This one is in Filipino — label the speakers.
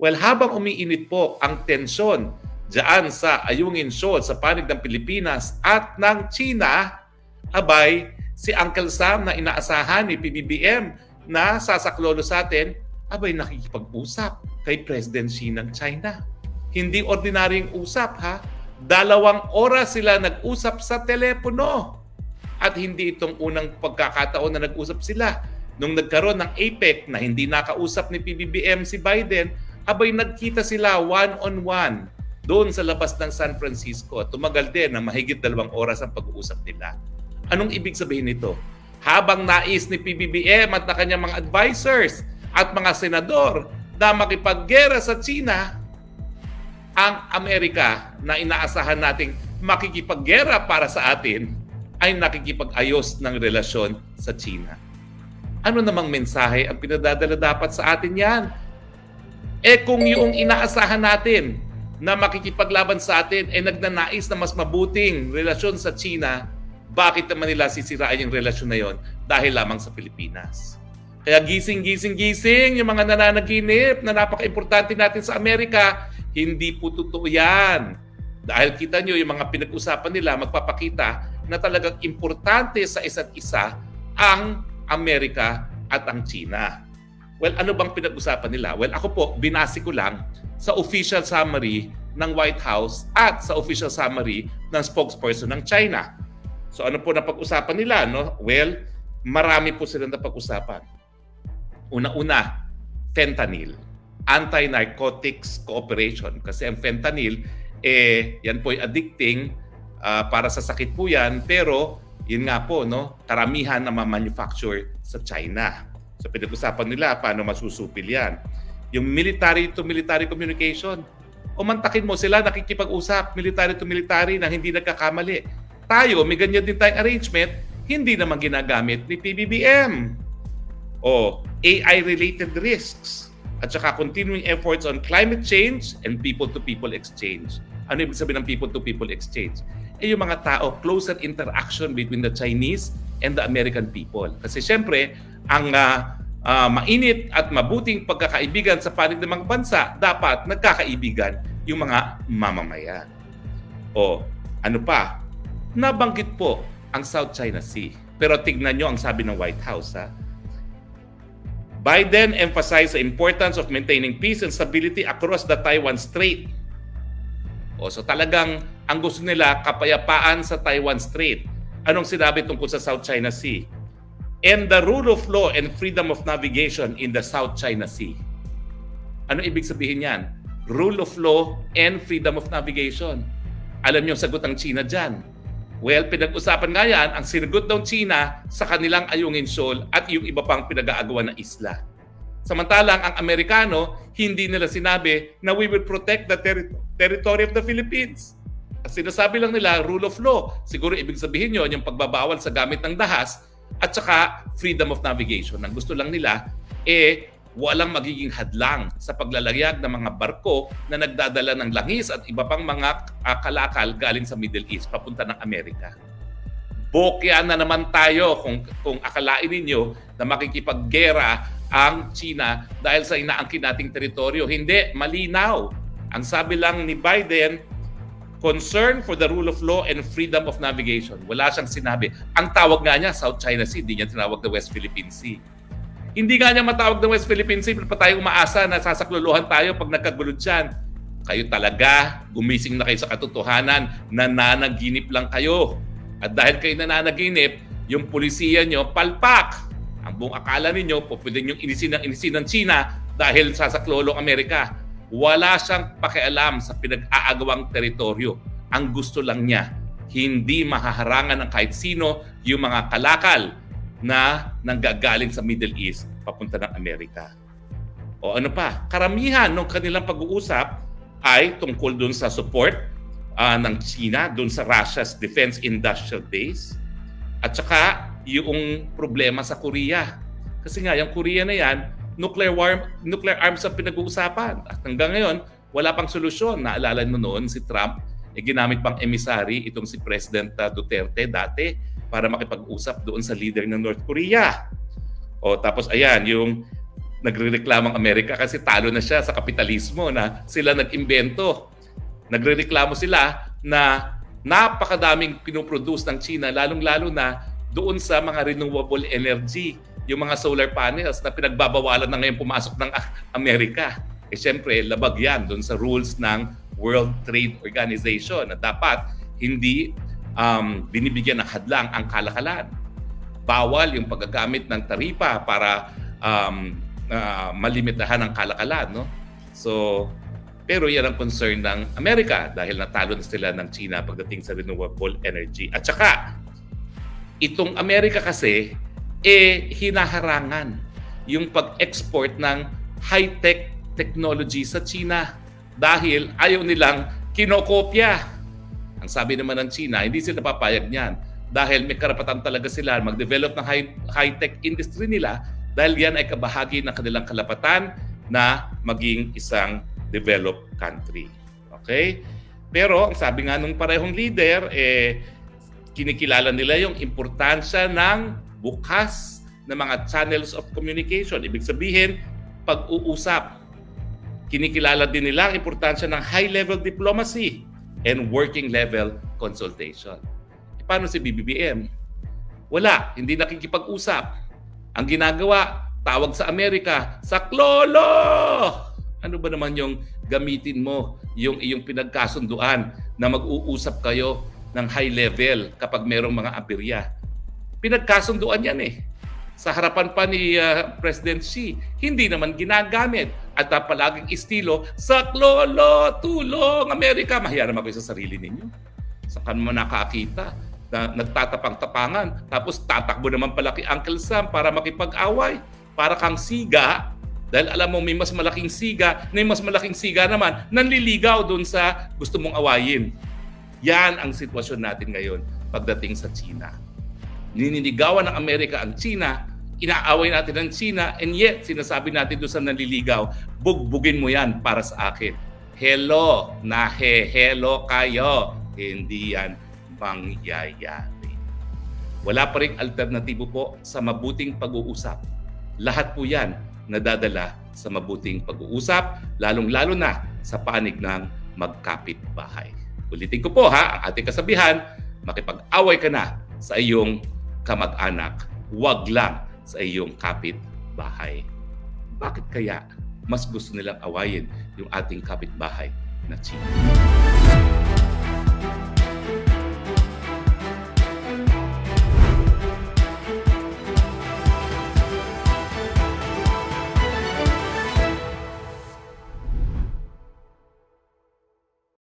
Speaker 1: Well, habang umiinit po ang tensyon dyan sa Ayungin Shoal sa panig ng Pilipinas at ng China, abay, si Uncle Sam na inaasahan ni PBBM na sasaklolo sa atin, abay nakikipag-usap kay President Xi ng China. Hindi ordinaryong usap ha. Dalawang oras sila nag-usap sa telepono. At hindi itong unang pagkakataon na nag-usap sila. Nung nagkaroon ng APEC na hindi nakausap ni PBBM si Biden, abay nagkita sila one-on-one doon sa labas ng San Francisco. Tumagal din na mahigit dalawang oras ang pag-uusap nila. Anong ibig sabihin nito? Habang nais ni PBBM at na kanyang mga advisors at mga senador na makipaggera sa China, ang Amerika na inaasahan nating makikipaggera para sa atin ay nakikipag-ayos ng relasyon sa China. Ano namang mensahe ang pinadadala dapat sa atin yan? Eh kung yung inaasahan natin na makikipaglaban sa atin ay nagnanais na mas mabuting relasyon sa China, bakit naman nila sisirain yung relasyon na yon dahil lamang sa Pilipinas? Kaya gising, gising, gising yung mga nananaginip na napaka-importante natin sa Amerika, hindi po totoo yan. Dahil kita nyo yung mga pinag-usapan nila, magpapakita na talagang importante sa isa't isa ang Amerika at ang China. Well, ano bang pinag-usapan nila? Well, ako po, binasi ko lang sa official summary ng White House at sa official summary ng spokesperson ng China. So ano po na pag-usapan nila? No? Well, marami po silang napag-usapan. Una-una, fentanyl. Anti-narcotics cooperation. Kasi ang fentanyl, eh, yan po ay addicting ah, para sa sakit po yan. Pero, yun nga po, no, karamihan na ma-manufacture sa China. So pinag-usapan nila paano masusupil yan. Yung military to military communication. Umantakin mo sila nakikipag-usap military to military na hindi nagkakamali. Tayo, may ganyan din tayong arrangement, hindi naman ginagamit ni PBBM. O AI-related risks at saka continuing efforts on climate change and people-to-people exchange. Ano ibig sabihin ng people-to-people exchange? Eh yung mga tao, closer interaction between the Chinese and the American people. Kasi syempre, ang ah, ah, mainit at mabuting pagkakaibigan sa panig ng bansa, dapat nagkakaibigan yung mga mamamayan. O ano pa, nabanggit po ang South China Sea. Pero tignan nyo ang sabi ng White House. Ha? Biden emphasized the importance of maintaining peace and stability across the Taiwan Strait. O so talagang ang gusto nila kapayapaan sa Taiwan Strait. Anong sinabi tungkol sa South China Sea? And the rule of law and freedom of navigation in the South China Sea. Ano ibig sabihin yan? Rule of law and freedom of navigation. Alam niyo sagot ng China dyan. Well, pinag-usapan nga yan, ang sinagot ng China sa kanilang Ayungin Shoal at yung iba pang pinag-aagawan na isla. Samantalang ang Amerikano, hindi nila sinabi na we will protect the terri- territory of the Philippines. Sinasabi lang nila, rule of law. Siguro ibig sabihin yun, yung pagbabawal sa gamit ng dahas at saka freedom of navigation. Ang gusto lang nila, eh, walang magiging hadlang sa paglalayag ng mga barko na nagdadala ng langis at iba pang mga ah, kalakal galing sa Middle East papunta ng Amerika. Bokya na naman tayo kung, kung akalain ninyo na makikipaggera ang China dahil sa inaangkin nating teritoryo. Hindi, malinaw. Ang sabi lang ni Biden, concern for the rule of law and freedom of navigation. Wala siyang sinabi. Ang tawag nga niya, South China Sea, hindi niya tinawag na West Philippine Sea. Hindi nga niya matawag na West Philippine Sea, pa tayo umaasa na sasakluluhan tayo pag nagkagulod siyan. Kayo talaga, gumising na kayo sa katotohanan, nananaginip lang kayo. At dahil kayo nananaginip, yung pulisiya nyo, palpak. Ang buong akala ninyo, po pwede inisin ng inisin ng China dahil sasaklolo Amerika. Wala siyang pakialam sa pinag-aagawang teritoryo. Ang gusto lang niya, hindi mahaharangan ng kahit sino yung mga kalakal na nanggagaling sa Middle East papunta ng Amerika. O ano pa, karamihan ng kanilang pag-uusap ay tungkol dun sa support ah, ng China dun sa Russia's defense industrial base at saka yung problema sa Korea. Kasi nga, yung Korea na yan, nuclear, war, nuclear arms ang pinag-uusapan. At hanggang ngayon, wala pang solusyon. Naalala mo noon si Trump, eh, ginamit pang emissary itong si President ah, Duterte dati para makipag-usap doon sa leader ng North Korea. O tapos ayan, yung nagrereklamang Amerika kasi talo na siya sa kapitalismo na sila nag-imbento. Nagrereklamo sila na napakadaming pinoproduce ng China, lalong-lalo na doon sa mga renewable energy, yung mga solar panels na pinagbabawalan na ngayon pumasok ng Amerika. Eh syempre, labag yan doon sa rules ng World Trade Organization na dapat hindi um, binibigyan ng hadlang ang kalakalan. Bawal yung paggagamit ng taripa para um, uh, malimitahan ang kalakalan. No? So, pero yan ang concern ng Amerika dahil natalo na sila ng China pagdating sa renewable energy. At saka, itong Amerika kasi, eh, hinaharangan yung pag-export ng high-tech technology sa China dahil ayaw nilang kinokopya. Ang sabi naman ng China, hindi sila papayag niyan dahil may karapatan talaga sila mag-develop ng high, high-tech industry nila dahil yan ay kabahagi ng kanilang kalapatan na maging isang developed country. Okay? Pero ang sabi nga nung parehong leader, eh, kinikilala nila yung importansya ng bukas na mga channels of communication. Ibig sabihin, pag-uusap. Kinikilala din nila ang importansya ng high-level diplomacy and working-level consultation. E paano si BBBM? Wala, hindi nakikipag-usap. Ang ginagawa, tawag sa Amerika, sa klolo! Ano ba naman yung gamitin mo, yung iyong pinagkasunduan na mag-uusap kayo ng high level kapag merong mga aberya? Pinagkasunduan yan eh. Sa harapan pa ni uh, President Xi, hindi naman ginagamit. At uh, palaging estilo, sa klolo, tulong, Amerika. Mahiya naman kayo sa sarili ninyo. Saan mo nakakita? na nagtatapang-tapangan. Tapos tatakbo naman pala kay Uncle Sam para makipag-away. Para kang siga, dahil alam mo may mas malaking siga, may mas malaking siga naman, nanliligaw doon sa gusto mong awayin. Yan ang sitwasyon natin ngayon pagdating sa China. Nininigawan ng Amerika ang China, inaaway natin ang China, and yet sinasabi natin doon sa nanliligaw, bugbugin mo yan para sa akin. Hello, nahe-hello kayo. Hindi yan mangyayari. Wala pa rin alternatibo po sa mabuting pag-uusap. Lahat po yan nadadala sa mabuting pag-uusap, lalong-lalo na sa panig ng magkapit bahay. Ulitin ko po ha, ang ating kasabihan, makipag-away ka na sa iyong kamag-anak, wag lang sa iyong kapit bahay. Bakit kaya mas gusto nilang awayin yung ating kapitbahay na China?